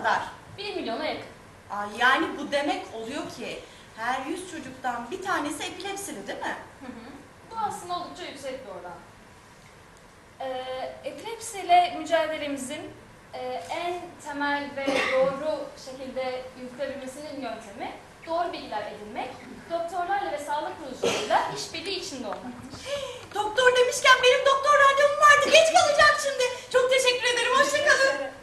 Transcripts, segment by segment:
kadar? 1 milyona yakın. Aa, yani bu demek oluyor ki her 100 çocuktan bir tanesi epilepsili değil mi? Hı hı. Bu aslında oldukça yüksek bir oran. Ee, epilepsiyle mücadelemizin e, en temel ve doğru şekilde yürütülebilmesinin yöntemi doğru bilgiler edinmek, doktorlarla ve sağlık kuruluşlarıyla işbirliği içinde olmaktır. Doktor demişken benim doktor randevum vardı. Geç kalacağım şimdi. Çok teşekkür ederim. Hoşçakalın.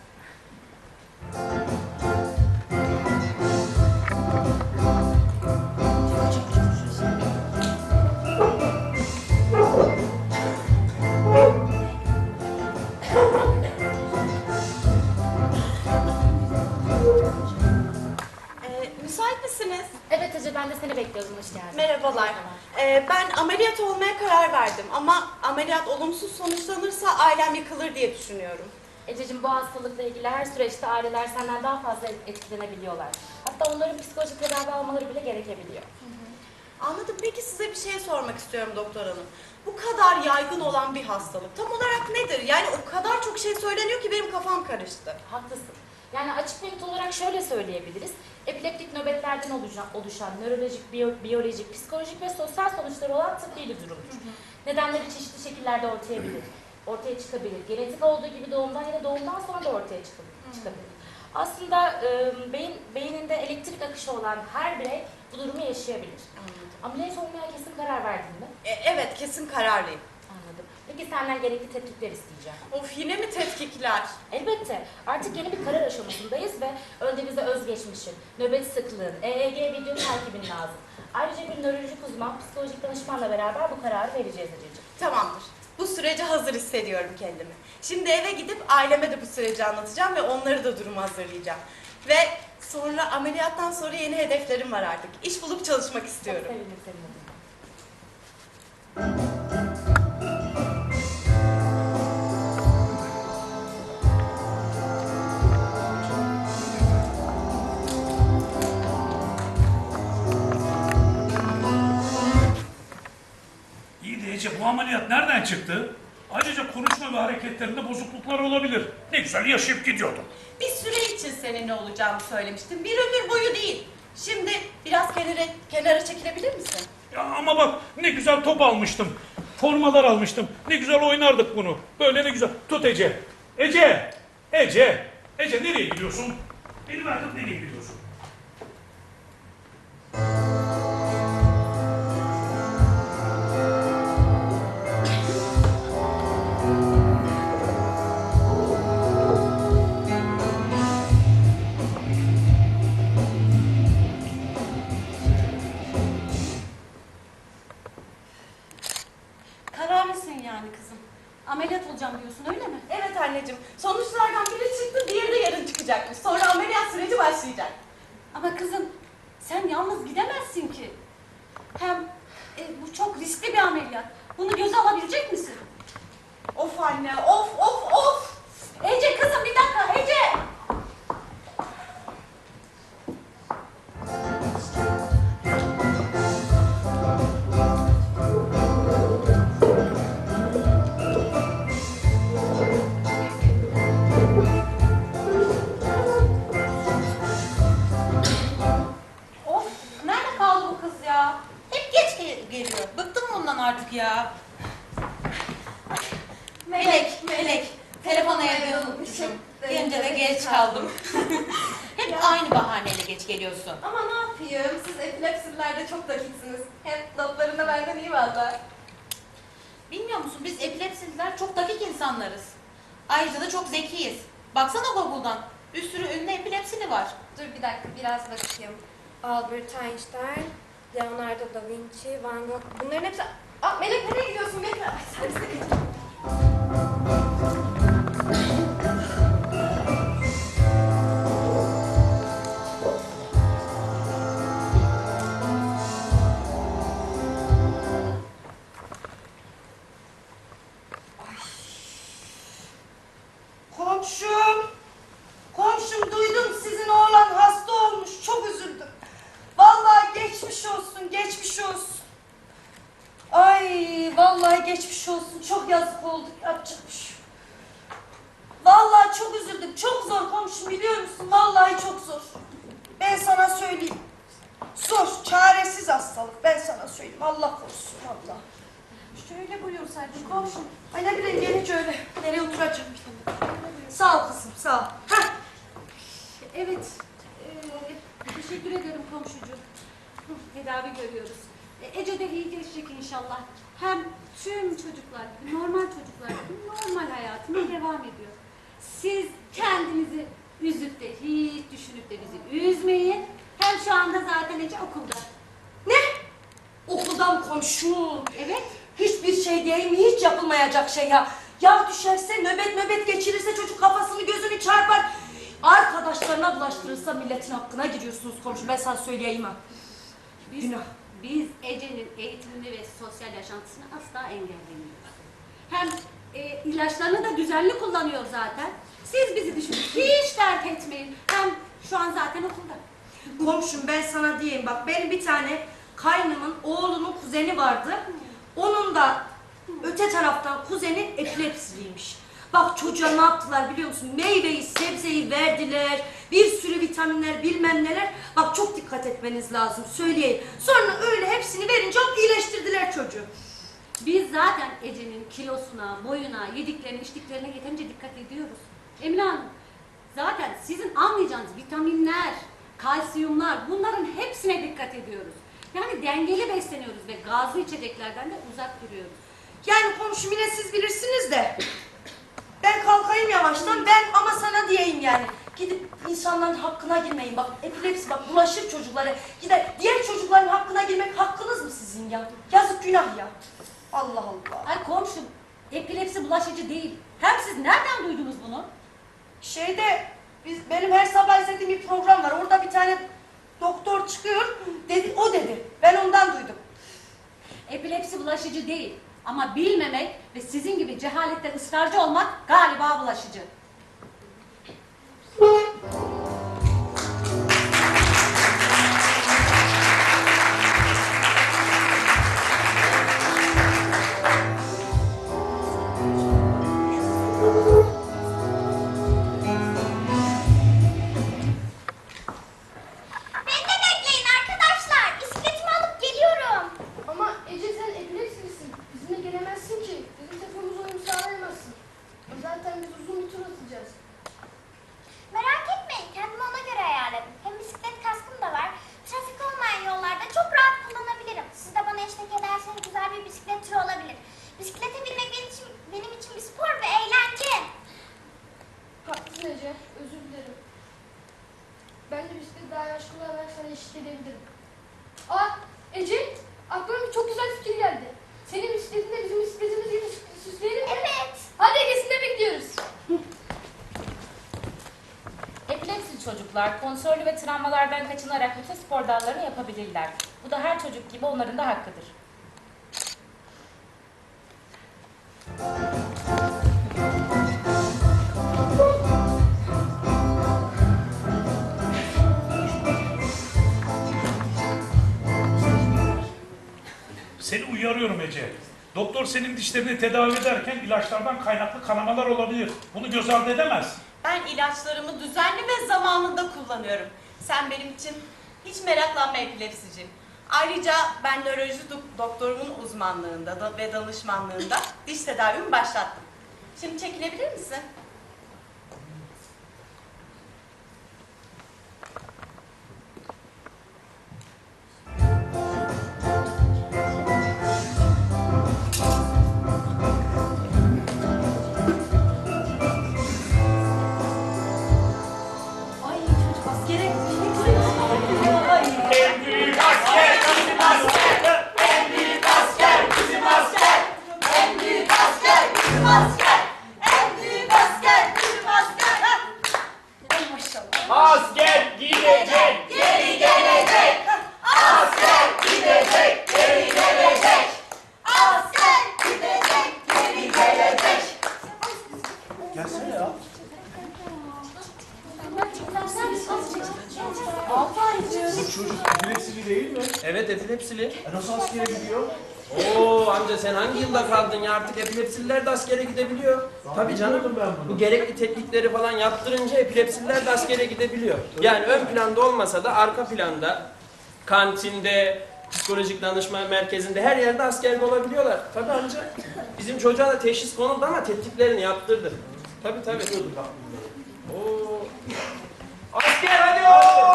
Ee, müsait misiniz? Evet Ece ben de seni bekliyordum hoş geldin. Merhabalar. Ee, ben ameliyat olmaya karar verdim ama ameliyat olumsuz sonuçlanırsa ailem yıkılır diye düşünüyorum. Ececiğim bu hastalıkla ilgili her süreçte aileler senden daha fazla etkilenebiliyorlar. Hatta onların psikolojik tedavi almaları bile gerekebiliyor. Anladım. Peki size bir şey sormak istiyorum doktor hanım. Bu kadar yaygın olan bir hastalık tam olarak nedir? Yani o kadar çok şey söyleniyor ki benim kafam karıştı. Haklısın. Yani açık net olarak şöyle söyleyebiliriz. Epileptik nöbetlerden oluşan, oluşan nörolojik, biyo- biyolojik, psikolojik ve sosyal sonuçları olan tıbbi bir durumdur. Nedenleri çeşitli şekillerde ortaya bilir. Ortaya çıkabilir. Genetik olduğu gibi doğumdan ya da doğumdan sonra da ortaya çıkabilir. çıkabilir. Aslında e, beyin, beyninde elektrik akışı olan her birey bu durumu yaşayabilir. Anladım. Ameliyat olmaya kesin karar verdin mi? E, evet kesin kararlıyım. Anladım. Peki senden gerekli tetkikler isteyeceğim. Of yine mi tetkikler? Elbette. Artık yeni bir karar aşamasındayız ve önde bize özgeçmişin, nöbet sıklığın, EEG video takibin lazım. Ayrıca bir nörolojik uzman, psikolojik danışmanla beraber bu kararı vereceğiz Ececiğim. Tamamdır. Bu sürece hazır hissediyorum kendimi. Şimdi eve gidip aileme de bu süreci anlatacağım ve onları da duruma hazırlayacağım. Ve sonra ameliyattan sonra yeni hedeflerim var artık. İş bulup çalışmak Çok istiyorum. sevindim senin bu ameliyat nereden çıktı? Ayrıca konuşma ve hareketlerinde bozukluklar olabilir. Ne güzel yaşayıp gidiyordun. Bir süre için seninle olacağımı söylemiştim. Bir ömür boyu değil. Şimdi biraz kenara, kenara çekilebilir misin? Ya ama bak ne güzel top almıştım. Formalar almıştım. Ne güzel oynardık bunu. Böyle ne güzel. Tut Ece. Ece! Ece! Ece nereye gidiyorsun? Beni bırakıp nereye gidiyorsun? Bilmiyor musun biz epilepsililer çok dakik insanlarız. Ayrıca da çok zekiyiz. Baksana Google'dan. Bir sürü ünlü epilepsili var. Dur bir dakika biraz bakayım. Albert Einstein, Leonardo da Vinci, Van Gogh. Bunların hepsi... Aa Melek nereye gidiyorsun? Bekle. Ay, sen bize komşum. Komşum duydum sizin oğlan hasta olmuş. Çok üzüldüm. Vallahi geçmiş olsun, geçmiş olsun. Ay vallahi geçmiş olsun. Çok yazık oldu. Yapacak. Vallahi çok üzüldüm. Çok zor komşum biliyor musun? Vallahi çok zor. Ben sana söyleyeyim. Zor, çaresiz hastalık. Ben sana söyleyeyim. Allah korusun Allah. Şöyle buyur buyursaydın komşum. Ay ne bileyim gelince öyle. Nereye oturacağım bilmiyorum. Sağ ol kızım sağ ol. Heh. Evet. eee, teşekkür ederim komşucuğum. Tedavi görüyoruz. E, Ece de iyileşecek inşallah. Hem tüm çocuklar normal çocuklar normal hayatına devam ediyor. Siz kendinizi üzüp de hiç düşünüp de bizi üzmeyin. Hem şu anda zaten Ece okulda. Okuldan komşum. Evet. Hiçbir şey değil mi? Hiç yapılmayacak şey ya. Ya düşerse, nöbet nöbet geçirirse çocuk kafasını gözünü çarpar. Arkadaşlarına bulaştırırsa milletin hakkına giriyorsunuz komşum. Ben sana söyleyeyim ha. Biz, Günah. biz Ece'nin eğitimini ve sosyal yaşantısını asla engellemiyoruz. Hem e, ilaçlarını da düzenli kullanıyor zaten. Siz bizi düşünün. Hiç dert etmeyin. Hem şu an zaten okulda. Komşum ben sana diyeyim bak benim bir tane kaynımın oğlunun kuzeni vardı. Onun da öte taraftan kuzeni epilepsiliymiş. Bak çocuğa ne yaptılar biliyor musun? Meyveyi, sebzeyi verdiler. Bir sürü vitaminler bilmem neler. Bak çok dikkat etmeniz lazım söyleyeyim. Sonra öyle hepsini verince hop iyileştirdiler çocuğu. Biz zaten Ece'nin kilosuna, boyuna, yediklerine, içtiklerine yeterince dikkat ediyoruz. Emine Hanım, zaten sizin anlayacağınız vitaminler, kalsiyumlar bunların hepsine dikkat ediyoruz. Yani dengeli besleniyoruz ve gazlı içeceklerden de uzak duruyoruz. Yani komşum yine siz bilirsiniz de. Ben kalkayım yavaştan ben ama sana diyeyim yani. Gidip insanların hakkına girmeyin. Bak epilepsi bak bulaşır çocuklara. Gider diğer çocukların hakkına girmek hakkınız mı sizin ya? Yazık günah ya. Allah Allah. Ay komşum, epilepsi bulaşıcı değil. Hem siz nereden duydunuz bunu? Şeyde biz benim her sabah izlediğim bir program var. Orada bir tane doktor çıkıyor. Dedi o dedi. Ben ondan duydum. Epilepsi bulaşıcı değil. Ama bilmemek ve sizin gibi cehalette ısrarcı olmak galiba bulaşıcı. Çocuklar kontrollü ve travmalardan kaçınarak bütün spor dallarını yapabilirler. Bu da her çocuk gibi onların da hakkıdır. Seni uyarıyorum Ece. Doktor senin dişlerini tedavi ederken ilaçlardan kaynaklı kanamalar olabilir. Bunu göz ardı edemez. Ben ilaçlarımı düzenli ve zamanında kullanıyorum. Sen benim için hiç meraklanma epilepsicim. Ayrıca ben nöroloji do- doktorumun uzmanlığında da ve danışmanlığında diş tedavimi başlattım. Şimdi çekilebilir misin? Amca sen hangi yılda kaldın ya artık epilepsililer de askere gidebiliyor. Tabii canım. bilmiyordum ben bunu. Bu gerekli teknikleri falan yaptırınca epilepsililer de askere gidebiliyor. Yani ön planda olmasa da arka planda, kantinde, Psikolojik danışma merkezinde her yerde askerde olabiliyorlar. Tabii amca. Bizim çocuğa da teşhis konuldu ama tetkiklerini yaptırdı. Tabii tabii. Oo. Asker hadi o!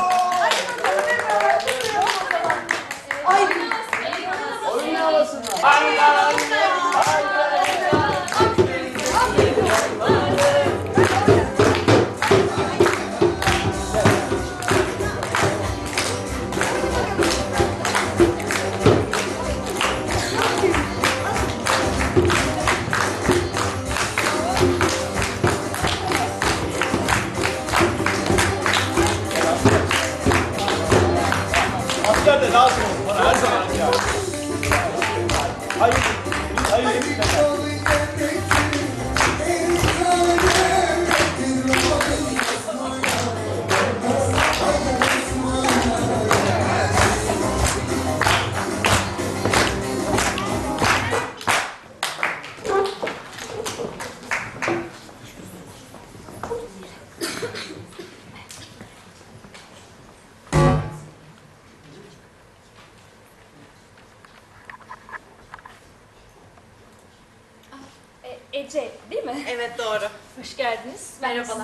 Ay ¡Ay,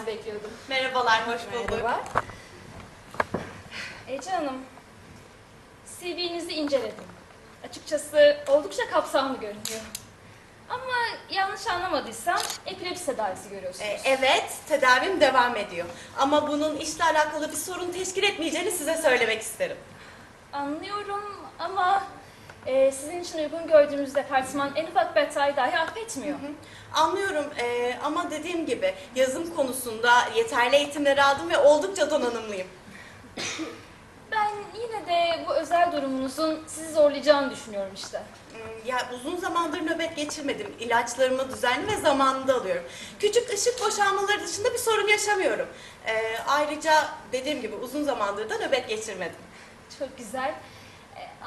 bekliyordum. Merhabalar, hoş bulduk. Merhaba. Ece Hanım, CV'nizi inceledim. Açıkçası oldukça kapsamlı görünüyor. Ama yanlış anlamadıysam epilepsi tedavisi görüyorsunuz. Ee, evet, tedavim devam ediyor. Ama bunun işle alakalı bir sorun teşkil etmeyeceğini size söylemek isterim. Anlıyorum ama e, sizin için uygun gördüğümüz departman en ufak bir hatayı dahi affetmiyor. Anlıyorum ee, ama dediğim gibi yazım konusunda yeterli eğitimleri aldım ve oldukça donanımlıyım. Ben yine de bu özel durumunuzun sizi zorlayacağını düşünüyorum işte. Hmm, Ya uzun zamandır nöbet geçirmedim. İlaçlarımı düzenli ve zamanında alıyorum. Küçük ışık boşalmaları dışında bir sorun yaşamıyorum. Ee, ayrıca dediğim gibi uzun zamandır da nöbet geçirmedim. Çok güzel.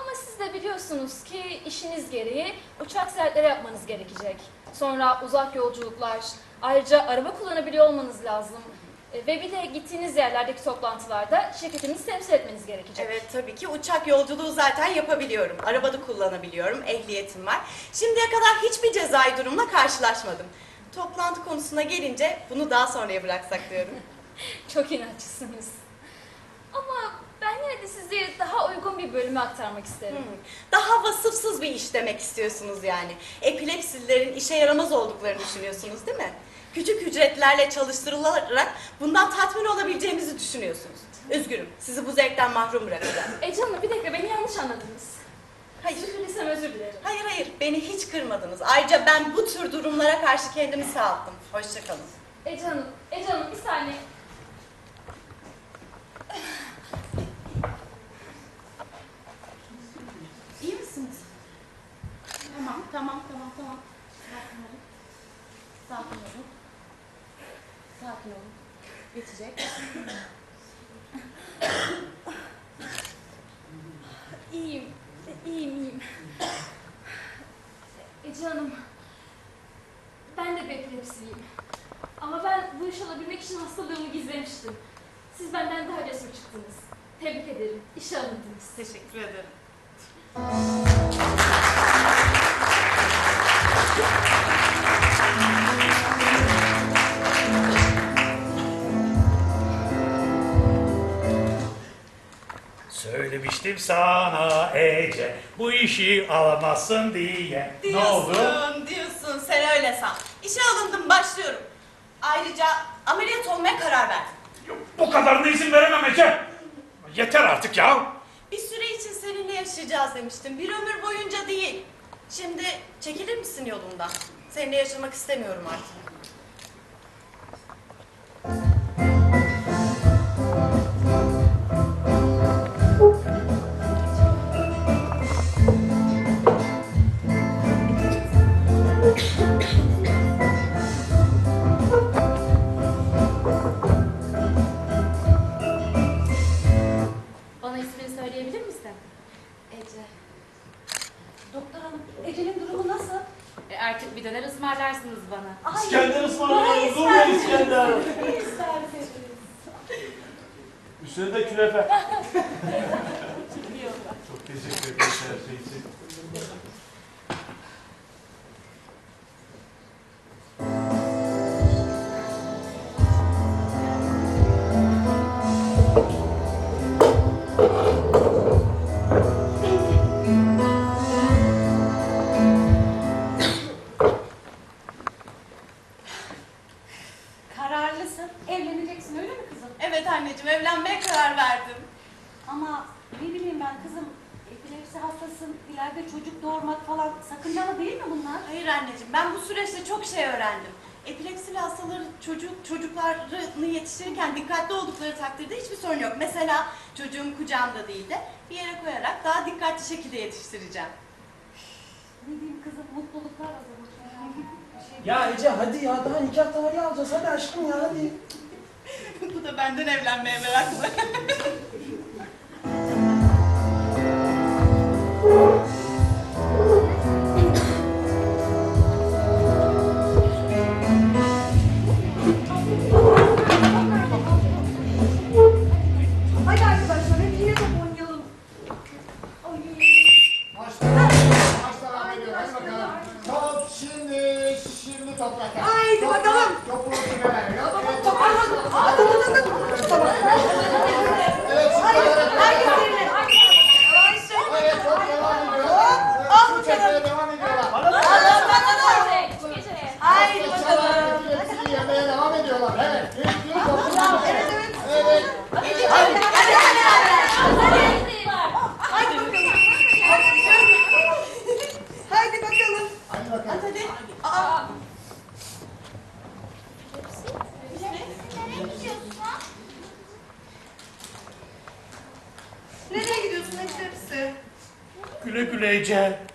Ama siz de biliyorsunuz ki işiniz gereği uçak seyahatleri yapmanız gerekecek. Sonra uzak yolculuklar, ayrıca araba kullanabiliyor olmanız lazım. E, Ve bir de gittiğiniz yerlerdeki toplantılarda şirketinizi temsil etmeniz gerekecek. Evet tabii ki uçak yolculuğu zaten yapabiliyorum. Arabada kullanabiliyorum, ehliyetim var. Şimdiye kadar hiçbir cezai durumla karşılaşmadım. Toplantı konusuna gelince bunu daha sonraya bıraksak diyorum. Çok inatçısınız. De sizi daha uygun bir bölüme aktarmak isterim. Hmm, Daha vasıfsız bir iş demek istiyorsunuz yani. Epilepsililerin işe yaramaz olduklarını düşünüyorsunuz değil mi? Küçük ücretlerle çalıştırılarak bundan tatmin olabileceğimizi düşünüyorsunuz. Üzgünüm, sizi bu zevkten mahrum bırakacağım. Ece Hanım bir dakika beni yanlış anladınız. Hayır. Kırdıysam özür dilerim. Hayır hayır, beni hiç kırmadınız. Ayrıca ben bu tür durumlara karşı kendimi sağlattım. Hoşçakalın. Ece Hanım, Ece Hanım bir saniye. İyi misiniz? Tamam, tamam. Sakin olun. Sakin olun. Sakin olun. Geçecek. Söylemiştim sana Ece, bu işi alamazsın diye. Ne oldu? Diyorsun, diyorsun. Sen öyle san. İşe alındım, başlıyorum. Ayrıca ameliyat olmaya karar verdim. Bu kadarına izin veremem Ece. Yeter artık ya. Bir süre için seninle yaşayacağız demiştim. Bir ömür boyunca değil. Şimdi çekilir misin yolumdan? Seninle yaşamak istemiyorum artık. participate sakıncalı değil mi bunlar? Hayır anneciğim ben bu süreçte çok şey öğrendim. Epilepsili hastaları çocuk çocuklarını yetiştirirken dikkatli oldukları takdirde hiçbir sorun yok. Mesela çocuğum kucağımda değil de bir yere koyarak daha dikkatli şekilde yetiştireceğim. Ne diyeyim kızım mutluluklar o zaman. Şey Ya Ece hadi ya daha nikah tarihi alacağız. Hadi aşkım ya hadi. bu da benden evlenmeye meraklı. Yeah.